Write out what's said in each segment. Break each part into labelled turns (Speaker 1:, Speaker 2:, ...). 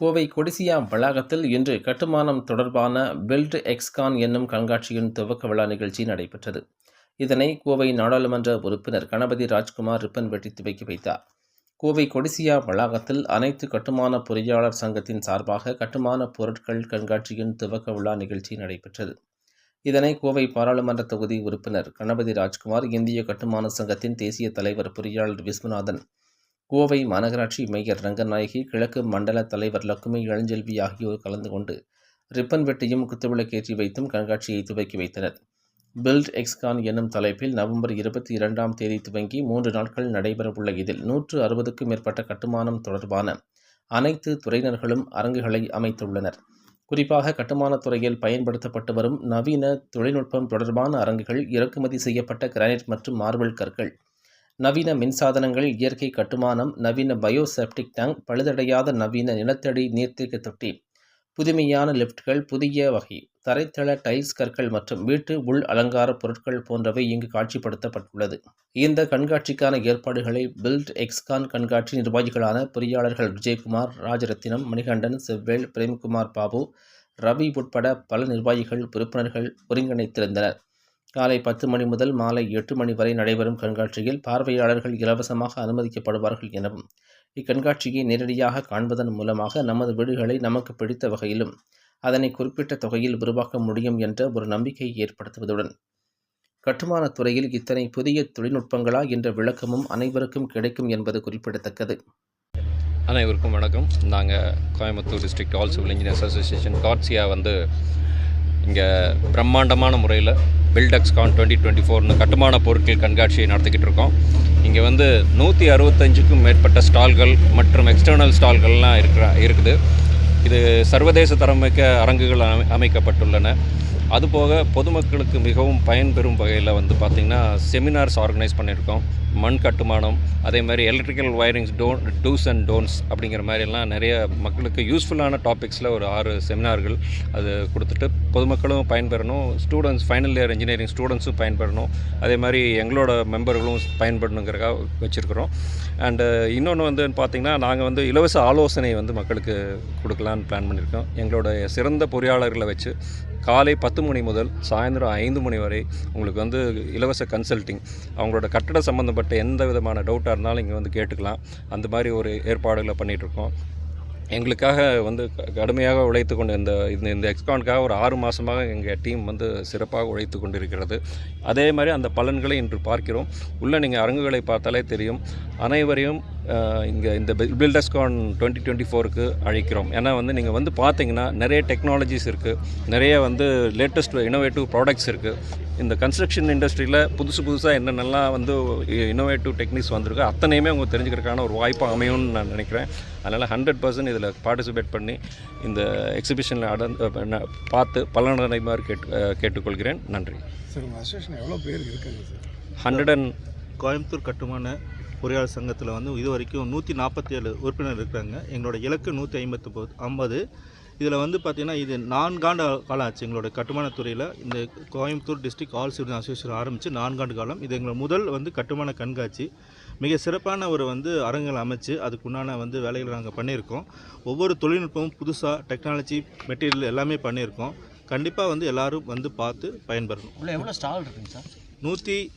Speaker 1: கோவை கொடிசியா வளாகத்தில் இன்று கட்டுமானம் தொடர்பான பில்ட் எக்ஸ்கான் என்னும் கண்காட்சியின் துவக்க விழா நிகழ்ச்சி நடைபெற்றது. இதனை கோவை நாடாளுமன்ற உறுப்பினர் கணபதி ராஜ்குமார் ரிப்பன் வெட்டி துவக்கி வைத்தார். கோவை கொடிசியா வளாகத்தில் அனைத்து கட்டுமான பொறியாளர் சங்கத்தின் சார்பாக கட்டுமான பொருட்கள் கண்காட்சியின் துவக்க விழா நிகழ்ச்சி நடைபெற்றது. இதனை கோவை பாராளுமன்ற தொகுதி உறுப்பினர் கணபதி ராஜ்குமார் இந்திய கட்டுமான சங்கத்தின் தேசிய தலைவர் பொறியாளர் விஸ்வநாதன் கோவை மாநகராட்சி மேயர் ரங்கநாயகி கிழக்கு மண்டல தலைவர் லக்குமி இளஞ்செல்வி ஆகியோர் கலந்து கொண்டு ரிப்பன் வெட்டியும் குத்துவிளக்கேற்றி வைத்தும் கண்காட்சியை துவக்கி வைத்தனர். பில்ட் எக்ஸ்கான் என்னும் தலைப்பில் நவம்பர் இருபத்தி இரண்டாம் தேதி துவங்கி மூன்று நாட்கள் நடைபெறவுள்ள இதில் நூற்று அறுபதுக்கும் மேற்பட்ட கட்டுமானம் தொடர்பான அனைத்து துறையினர்களும் அரங்குகளை அமைத்துள்ளனர். குறிப்பாக கட்டுமானத் துறையில் பயன்படுத்தப்பட்டு வரும் நவீன தொழில்நுட்பம் தொடர்பான அரங்குகள் இறக்குமதி செய்யப்பட்ட கிரானைட் மற்றும் மார்பிள் கற்கள் நவீன மின்சாதனங்கள் இயற்கை கட்டுமானம் நவீன பயோசெப்டிக் டேங்க் பழுதடையாத நவீன நிலத்தடி நீர்த்தேக்க தொட்டி புதுமையான லிஃப்ட்கள் புதிய வகை தரைத்தள டைல்ஸ் கற்கள் மற்றும் வீட்டு உள் அலங்கார பொருட்கள் போன்றவை இங்கு காட்சிப்படுத்தப்பட்டுள்ளது. இந்த கண்காட்சிக்கான ஏற்பாடுகளை பில்ட் எக்ஸ்கான் கண்காட்சி நிர்வாகிகளான பொறியாளர்கள் விஜயகுமார் ராஜரத்தினம் மணிகண்டன் செவ்வேல் பிரேம்குமார் பாபு ரவி உட்பட பல நிர்வாகிகள் உறுப்பினர்கள் ஒருங்கிணைத்திருந்தனர் காலை பத்து மணி முதல் மாலை எட்டு மணி வரை நடைபெறும் கண்காட்சியில் பார்வையாளர்கள் இலவசமாக அனுமதிக்கப்படுவார்கள் எனவும் இக்கண்காட்சியை நேரடியாக காண்பதன் மூலமாக நமது வீடுகளை நமக்கு பிடித்த வகையிலும் அதனை குறிப்பிட்ட தொகையில் உருவாக்க முடியும் என்ற ஒரு நம்பிக்கையை ஏற்படுத்துவதுடன் கட்டுமானத் துறையில் இத்தனை புதிய தொழில்நுட்பங்களா என்ற விளக்கமும் அனைவருக்கும் கிடைக்கும் என்பது குறிப்பிடத்தக்கது.
Speaker 2: அனைவருக்கும் வணக்கம். நாங்கள் Coimbatore district all civil engineers association காட்சியா வந்து இங்கே பிரம்மாண்டமான முறையில் பில்டெக்ஸ்கான் டுவெண்ட்டி டுவெண்ட்டி ஃபோர்னு கட்டுமான பொருட்கள் கண்காட்சியை நடத்திக்கிட்டு இருக்கோம். இங்கே வந்து நூற்றி அறுபத்தஞ்சுக்கும் மேற்பட்ட ஸ்டால்கள் மற்றும் எக்ஸ்டர்னல் ஸ்டால்கள்லாம் இருக்கிற இருக்குது. இது சர்வதேச தரமிக்க அரங்குகள் அமை அமைக்கப்பட்டுள்ளன. அதுபோக பொதுமக்களுக்கு மிகவும் பயன்பெறும் வகையில் வந்து பார்த்திங்கன்னா செமினார்ஸ் ஆர்கனைஸ் பண்ணியிருக்கோம் மண் கட்டுமானம் அதே மாதிரி electrical wirings don't dos and don'ts அப்படிங்கிற மாதிரிலாம் நிறைய மக்களுக்கு யூஸ்ஃபுல்லான டாபிக்ஸில் ஒரு ஆறு செமினார்கள் அது கொடுத்துட்டு பொதுமக்களும் பயன்பெறணும் ஸ்டூடெண்ட்ஸ் ஃபைனல் இயர் இன்ஜினியரிங் ஸ்டூடெண்ட்ஸும் பயன்பெறணும் அதே மாதிரி எங்களோட மெம்பர்களும் பயன்படணுங்கிறக்காக வச்சுருக்குறோம். அண்டு இன்னொன்று வந்து பார்த்திங்கன்னா நாங்கள் வந்து இலவச ஆலோசனை வந்து மக்களுக்கு கொடுக்கலான்னு பிளான் பண்ணியிருக்கோம் எங்களோட சிறந்த பொறியாளர்களை வச்சு காலை பத்து பத்து மணி முதல் சாயந்தரம் ஐந்து மணி வரை உங்களுக்கு வந்து இலவச கன்சல்ட்டிங் அவங்களோட கட்டட சம்மந்தப்பட்ட எந்த விதமான டவுட்டாக இருந்தாலும் இங்கே வந்து கேட்டுக்கலாம். அந்த மாதிரி ஒரு ஏற்பாடுகளை பண்ணிகிட்ருக்கோம் எங்களுக்காக வந்து க- கடுமையாக உழைத்து கொண்டு இந்த இந்த இந்த எக்ஸ்கானுக்காக ஒரு ஆறு மாதமாக எங்கள் டீம் வந்து சிறப்பாக உழைத்து கொண்டிருக்கிறது. அதே மாதிரி அந்த பலன்களை இன்று பார்க்கிறோம். உள்ளே நீங்கள் அரங்குகளை பார்த்தாலே தெரியும். அனைவரையும் இங்கே இந்த பில்டஸ்கான் டுவெண்ட்டி டுவெண்ட்டி ஃபோருக்கு அழைக்கிறோம். ஏன்னா வந்து நீங்கள் வந்து பார்த்தீங்கன்னா நிறைய டெக்னாலஜிஸ் இருக்குது நிறைய வந்து லேட்டஸ்ட் இனோவேட்டிவ் ப்ராடக்ட்ஸ் இருக்குது இந்த கன்ஸ்ட்ரக்ஷன் இண்டஸ்ட்ரியில் புதுசு புதுசாக என்னென்னலாம் வந்து இன்னோவேட்டிவ் டெக்னிக்ஸ் வந்திருக்கோ அத்தனையுமே அவங்க தெரிஞ்சுக்கிறதுக்கான ஒரு வாய்ப்பு அமையும்னு நான் நினைக்கிறேன். அதனால் ஹண்ட்ரட் பர்சன்ட் இதில் பார்ட்டிசிபேட் பண்ணி இந்த எக்ஸிபிஷனில் அடன் பார்த்து பலனடைமாறு கேட்டு கேட்டுக்கொள்கிறேன். நன்றி.
Speaker 3: சார் அசோசியேஷன் எவ்வளோ பேர் இருக்காங்க சார்
Speaker 2: ஹண்ட்ரட் அண்ட்
Speaker 4: கோயம்புத்தூர் கட்டுமான பொறியாளர் சங்கத்தில் வந்து இது வரைக்கும் நூற்றி நாற்பத்தி ஏழு உறுப்பினர் இருக்கிறாங்க எங்களோட இலக்கு நூற்றி ஐம்பத்து ஐம்பது. இதில் வந்து பார்த்திங்கன்னா இது நான்காண்டு காலம் ஆச்சு எங்களோட கட்டுமானத் துறையில். இந்த Coimbatore district all civil association ஆரம்பித்து நான்காண்டு காலம். இது எங்களோட முதல் வந்து கட்டுமான கண்காட்சி. மிக சிறப்பான ஒரு வந்து அரங்குகள் அமைச்சு அதுக்குண்டான வந்து வேலைகளை நாங்கள் பண்ணியிருக்கோம். ஒவ்வொரு தொழில்நுட்பமும் புதுசாக டெக்னாலஜி மெட்டீரியல் எல்லாமே பண்ணியிருக்கோம். கண்டிப்பாக வந்து எல்லாரும் வந்து பார்த்து பயன்பெறணும்.
Speaker 5: எவ்வளோ ஸ்டால் இருக்குங்க சார்?
Speaker 4: நூற்றி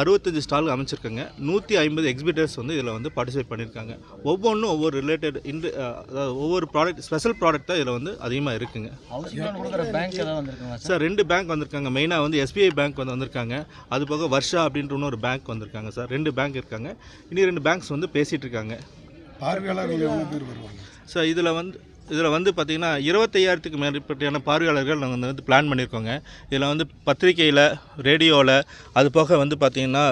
Speaker 4: அறுபத்தஞ்சு ஸ்டால் அமைச்சிருக்காங்க. நூற்றி ஐம்பது எக்ஸிபிட்டர்ஸ் வந்து இதில் வந்து பார்ட்டிசிபேட் பண்ணியிருக்காங்க ஒவ்வொன்றும் ஒவ்வொரு ரிலேட்டட் இன்று அதாவது ஒவ்வொரு ப்ராடக்ட் ஸ்பெஷல் ப்ராடக்ட் தான் இதில் வந்து அதிகமாக இருக்குங்க.
Speaker 5: சார்
Speaker 4: ரெண்டு பேங்க் வந்திருக்காங்க. மெயினாக வந்து எஸ்பிஐ பேங்க் வந்து வந்திருக்காங்க. அது போக வர்ஷா அப்படின்ற இன்னொரு பேங்க் வந்திருக்காங்க சார் ரெண்டு பேங்க் இருக்காங்க. இனி ரெண்டு பேங்க்ஸ் வந்து பேசிகிட்டு இருக்காங்க.
Speaker 3: பார்வையாளர்கள்
Speaker 4: சார் இதில் வந்து இதில் வந்து பார்த்திங்கன்னா இருபத்தையாயிரத்துக்கு மேற்பட்டான பார்வையாளர்கள் நாங்கள் வந்து பிளான் பண்ணியிருக்கோங்க. இதில் வந்து பத்திரிக்கையில் ரேடியோவில் அது போக வந்து பார்த்திங்கன்னா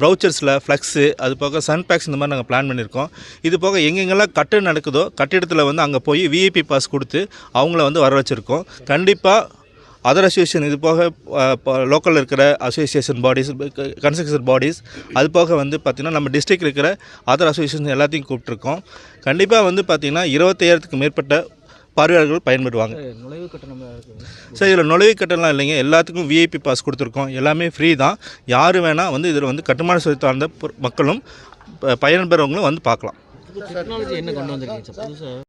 Speaker 4: ப்ரௌச்சர்ஸில் ஃப்ளக்ஸு அது போக சன் பேக்ஸ் இந்த மாதிரி நாங்கள் பிளான் பண்ணியிருக்கோம். இது போக எங்கெங்கெல்லாம் கட்டு நடக்குதோ கட்டிடத்தில் வந்து அங்கே போய் விஐபி பாஸ் கொடுத்து அவங்கள வந்து வர வச்சுருக்கோம் கண்டிப்பாக அதர் அசோசியேஷன் இது போக லோக்கலில் இருக்கிற அசோசியேஷன் பாடிஸ் கன்ஸ்ட்ரக்ஷன் பாடிஸ் அது போக வந்து பார்த்திங்கன்னா நம்ம டிஸ்ட்ரிக்ட் இருக்கிற அதர் அசோசியேஷன் எல்லாத்தையும் கூப்பிட்ருக்கோம் கண்டிப்பாக வந்து பார்த்திங்கன்னா இருபத்தையாயிரத்துக்கு மேற்பட்ட பார்வையாளர்கள் பயன்படுவாங்க.
Speaker 5: நுழைவு கட்டணம்
Speaker 4: சார் இதில் நுழைவு கட்டணம்லாம் இல்லைங்க. எல்லாத்துக்கும் விஐபி பாஸ் கொடுத்துருக்கோம். எல்லாமே ஃப்ரீ தான். யார் வேணால் வந்து இதில் வந்து கட்டுமான சுழி சார்ந்த பொ- மக்களும் பயன்பெறவங்களும் வந்து பார்க்கலாம்.
Speaker 5: டெக்னாலஜி என்ன கொண்டு வந்திருக்கீங்க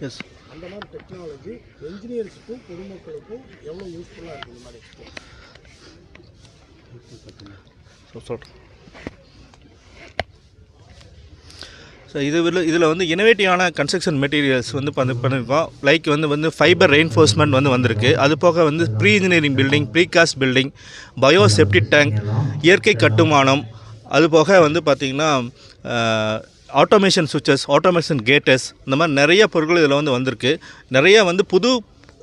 Speaker 4: எஸ்
Speaker 3: அந்த மாதிரி டெக்னாலஜி என்ஜினியர்ஸுக்கும் பொதுமக்களுக்கும் எவ்வளோ யூஸ்ஃபுல்லாக இருக்குது இந்த மாதிரி? எக்ஸ்போ
Speaker 4: சொல்கிறேன் ஸோ இது இதில் வந்து இனோவேட்டிவான கன்ஸ்ட்ரக்ஷன் மெட்டீரியல்ஸ் வந்து பண்ணி பண்ணியிருக்கோம் லைக் வந்து வந்து ஃபைபர் ரெயின்ஃபோர்ஸ்மெண்ட் வந்து வந்திருக்கு. அது போக வந்து pre engineering building precast building bio tank இயற்கை கட்டுமானம் அது போக வந்து பார்த்திங்கன்னா ஆட்டோமேஷன் சுவிச்சஸ் ஆட்டோமேஷன் கேட்டஸ் இந்த மாதிரி நிறைய பொருட்கள் இதில் வந்து வந்திருக்கு. நிறைய வந்து புது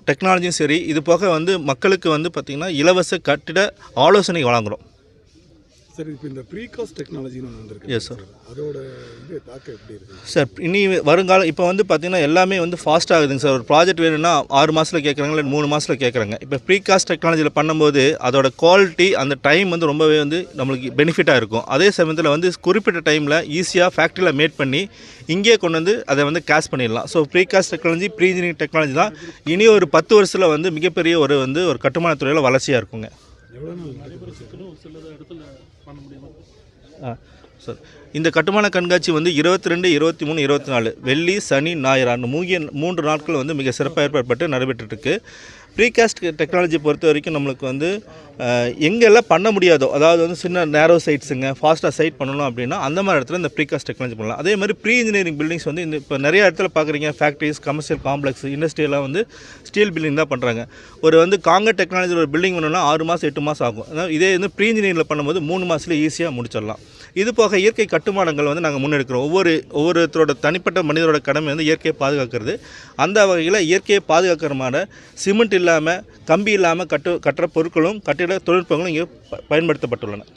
Speaker 4: டெக்னாலஜியும் சரி இது போக வந்து மக்களுக்கு வந்து பார்த்திங்கன்னா இலவச கட்டிட ஆலோசனை வழங்குகிறோம்
Speaker 3: சார் இப்போ இந்த ப்ரீகாஸ்ட் டெக்னாலஜின்னு ஒன்று வந்திருக்கு.
Speaker 4: Yes, sir.
Speaker 3: அதோட இது தாக்கம் எப்படி இருக்குது
Speaker 4: சார் இனி வருங்காலம் இப்போ வந்து பார்த்தீங்கன்னா எல்லாமே வந்து ஃபாஸ்ட் ஆகுதுங்க சார் ஒரு ப்ராஜெக்ட் வேணும்னா ஆறு மாதத்தில் கேட்குறாங்க இல்லை மூணு மாதத்தில் கேட்குறாங்க இப்போ ப்ரீகாஸ்ட் டெக்னாலஜியில் பண்ணும்போது அதோட குவாலிட்டி அந்த டைம் வந்து ரொம்பவே வந்து நம்மளுக்கு பெனிஃபிட்டாக இருக்கும். அதே சமயத்தில் வந்து குறிப்பிட்ட டைமில் ஈஸியாக ஃபேக்ட்ரியில் மேட் பண்ணி இங்கேயே கொண்டு வந்து அதை வந்து கேஷ் பண்ணிடலாம். So precast technology pre engineering technology தான் இனி ஒரு பத்து வருஷத்தில் வந்து மிகப்பெரிய ஒரு வந்து ஒரு கட்டுமானத் துறையில் வளர்ச்சியாக இருக்குங்க. சார். இந்த கட்டுமான கண்காட்சி வந்து இருபத்தி ரெண்டு இருபத்தி மூணு இருபத்தி நாலு வெள்ளி சனி ஞாயிறு அந்த மூகிய மூன்று நாட்கள் வந்து மிக சிறப்பாக ஏற்பாடு நடைபெற்றுருக்கு ப்ரீகாஸ்ட் டெக்னாலஜி பொறுத்த வரைக்கும் நம்மளுக்கு வந்து எங்கெல்லாம் பண்ண முடியாதோ அதாவது வந்து சின்ன நேரோ சைட்ஸுங்க ஃபாஸ்ட்டாக சைட் பண்ணணும் அப்படின்னா அந்த மாதிரி இடத்துல இந்த ப்ரீகாஸ்ட் டெக்னாலஜி பண்ணலாம். அதே மாதிரி ப்ரீ இன்ஜினியரிங் பில்டிங்ஸ் வந்து இந்த இப்போ நிறைய இடத்துல பார்க்குறீங்க ஃபேக்ட்ரிஸ் கமர்ஷியல் காம்ப்ளெக்ஸ் இண்டஸ்ட்ரியெல்லாம் வந்து ஸ்டீல் பில்டிங் தான் பண்ணுறாங்க ஒரு வந்து காங்க டெக்னாலஜியில் ஒரு பில்டிங் பண்ணணும்னா ஆறு மாதம் எட்டு மாதம் ஆகும். அதாவது இதே வந்து ப்ரீ இன்ஜினியரிங்கில் பண்ணும்போது மூணு மாதத்துல ஈஸியாக முடிச்சிடலாம். இது போக இயற்கை கட்டுமானங்கள் வந்து நாங்கள் முன்னெடுக்கிறோம். ஒவ்வொரு ஒவ்வொருத்தரோட தனிப்பட்ட மனிதரோட கடமை வந்து இயற்கையை பாதுகாக்கிறது. அந்த வகையில் இயற்கையை பாதுகாக்கிற மாதிரி சிமெண்ட் இல்லாமல் கம்பி இல்லாமல் கட்டு கட்டுற பொருட்களும் கட்டிட தொழில்நுட்பங்களும் இங்கே பயன்படுத்தப்பட்டுள்ளன.